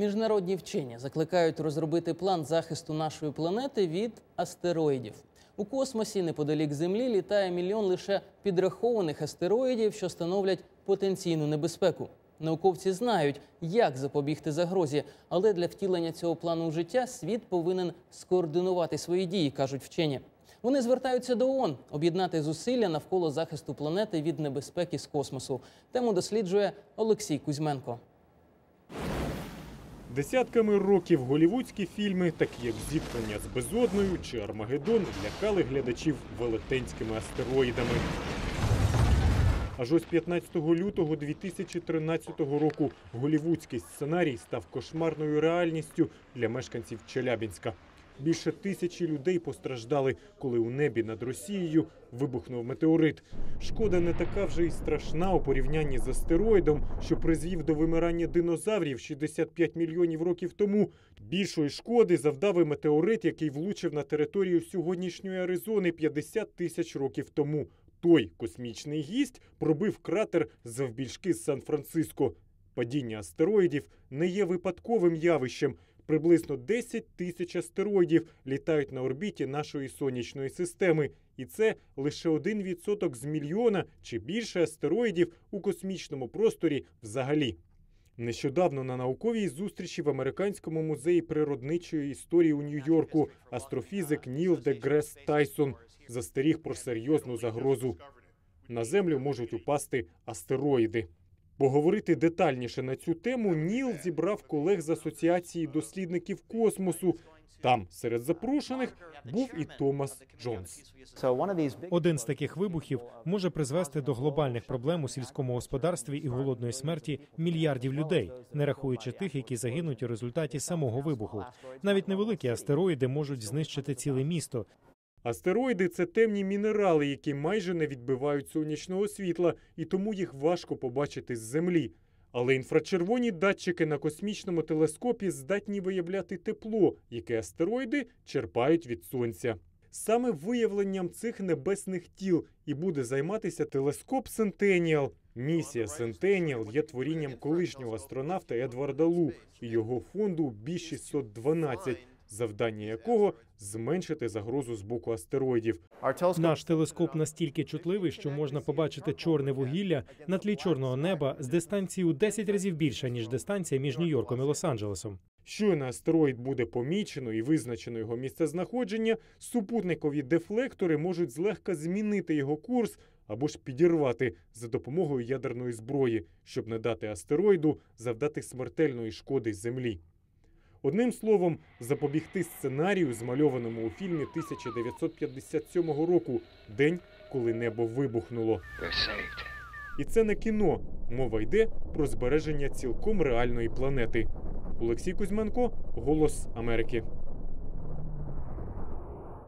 Міжнародні вчені закликають розробити план захисту нашої планети від астероїдів. У космосі неподалік Землі літає мільйон лише підрахованих астероїдів, що становлять потенційну небезпеку. Науковці знають, як запобігти загрозі, але для втілення цього плану у життя світ повинен скоординувати свої дії, кажуть вчені. Вони звертаються до ООН об'єднати зусилля навколо захисту планети від небезпеки з космосу. Тему досліджує Олексій Кузьменко. Десятками років голівудські фільми, такі як Зіткнення з безодною чи Армагеддон, лякали глядачів велетенськими астероїдами. Аж ось 15 лютого 2013 року голівудський сценарій став кошмарною реальністю для мешканців Челябінська. Більше тисячі людей постраждали, коли у небі над Росією вибухнув метеорит. Шкода не така вже й страшна у порівнянні з астероїдом, що призвів до вимирання динозаврів 65 мільйонів років тому. Більшої шкоди завдав і метеорит, який влучив на територію сьогоднішньої Аризони 50 тисяч років тому. Той космічний гість пробив кратер завбільшки з Сан-Франциско. Падіння астероїдів не є випадковим явищем. Приблизно 10 тисяч астероїдів літають на орбіті нашої сонячної системи, і це лише 1% з мільйона чи більше астероїдів у космічному просторі взагалі. Нещодавно на науковій зустрічі в американському музеї природничої історії у Нью-Йорку астрофізик Ніл Дегрес Тайсон застеріг про серйозну загрозу. На землю можуть упасти астероїди. Поговорити детальніше на цю тему Ніл зібрав колег з асоціації дослідників космосу. Там серед запрошених був і Томас Джонс. Один з таких вибухів може призвести до глобальних проблем у сільському господарстві і голодної смерті мільярдів людей, не рахуючи тих, які загинуть у результаті самого вибуху. Навіть невеликі астероїди можуть знищити ціле місто. Астероїди це темні мінерали, які майже не відбивають сонячного світла, і тому їх важко побачити з землі. Але інфрачервоні датчики на космічному телескопі здатні виявляти тепло, яке астероїди черпають від сонця. Саме виявленням цих небесних тіл і буде займатися телескоп Сентеніал. Місія Сентеніал є творінням колишнього астронавта Едварда Лу і його фонду B612, завдання якого зменшити загрозу з боку астероїдів. Наш телескоп настільки чутливий, що можна побачити чорне вугілля на тлі чорного неба з дистанції у 10 разів більша ніж дистанція між Нью-Йорком і Лос-Анджелесом. Щойно астероїд буде помічено і визначено його місцезнаходження, супутникові дефлектори можуть злегка змінити його курс або ж підірвати за допомогою ядерної зброї, щоб не дати астероїду завдати смертельної шкоди Землі. Одним словом, запобігти сценарію, змальованому у фільмі 1957 року, день, коли небо вибухнуло. І це не кіно. Мова йде про збереження цілком реальної планети. Олексій Кузьменко, Голос Америки.